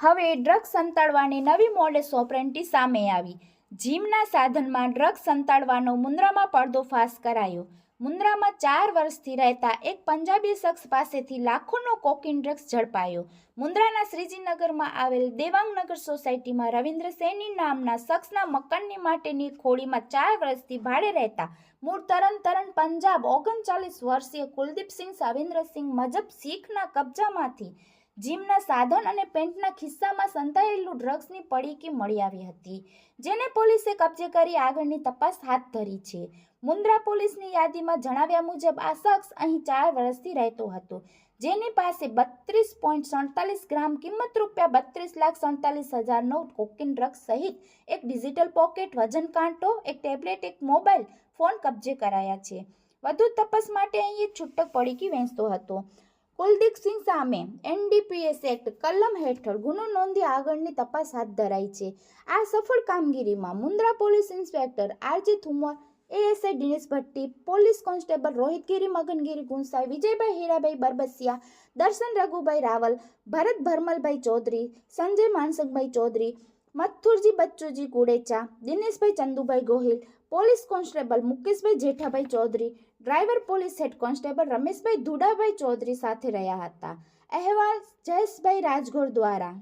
હવે ડ્રગ્સ સંતાડવાની નવી modus operandi સામે આવી. જીમના સાધનમાં ડ્રગ્સ સંતાડવાનો મુન્દ્રામાં પડદોફાશ કરાયો. મુન્દ્રામાં ચાર વર્ષથી રહેતા એક પંજાબી શખ્સ પાસેથી લાખોનો કોકીન ડ્રગ્સ ઝડપાયો. મુન્દ્રાના શ્રીજીનગરમાં આવેલ દેવાંગનગર સોસાયટીમાં રવિન્દ્ર સૈની નામના શખ્સના મકાનની માટેની ખોડીમાં ચાર વર્ષથી ભાડે રહેતા મૂળ તરણ તરણ પંજાબ ઓગણચાલીસ વર્ષીય કુલદીપસિંહ સાવિન્દ્રસિંહ મજબ શીખના કબજામાંથી જીમના સાધન અને પેન્ટના ખિસ્સામાં સંતાયેલું ડ્રગ્સની પડીકી મળી આવી હતી, જેને પોલીસે કબજે કરી આગળની તપાસ હાથ ધરી છે. મુન્દ્રા પોલીસની યાદીમાં જણાવ્યા મુજબ, આ શખ્સ અહીં ચાર વર્ષથી રહેતો હતો, જેની પાસે બત્રીસ પોઈન્ટ સડતાલીસ ગ્રામ કિંમત રૂપિયા બત્રીસ લાખ સડતાલીસ હજાર નવ કોકિન ડ્રગ્સ સહિત એક ડિજિટલ પોકેટ, વજન કાંટો, એક ટેબ્લેટ, એક મોબાઈલ ફોન કબજે કરાયા છે. વધુ તપાસ માટે અહીં એક છૂટક પડીકી વેચતો હતો. કુલદીપસિંહ સામે એનડીપીએસ એક્ટ કલમ હેઠળ ગુનો નોંધી આગળની તપાસ હાથ ધરાઈ છે. આ સફળ કામગીરીમાં Mundra police inspector R G Thumar, ASI Dinesh Bhatti, police constable Rohitgiri, Magangiri Gusai, Vijaybhai Hirabhai Barbasiya, Darshan Raghubhai Raval, Bharat Bharmalbhai Chaudhary, Sanjay Mansangbhai Chaudhari Mathurji, Bachchuji Gudecha Dineshbhai, Chandubhai Gohil, police constable Mukeshbhai Jethabhai Chaudhari, driver, police head constable Rameshbhai Dhudabhai Chaudhari સાથે રહ્યા હતા. અહેવાલ જયેશભાઈ રાજગોર દ્વારા.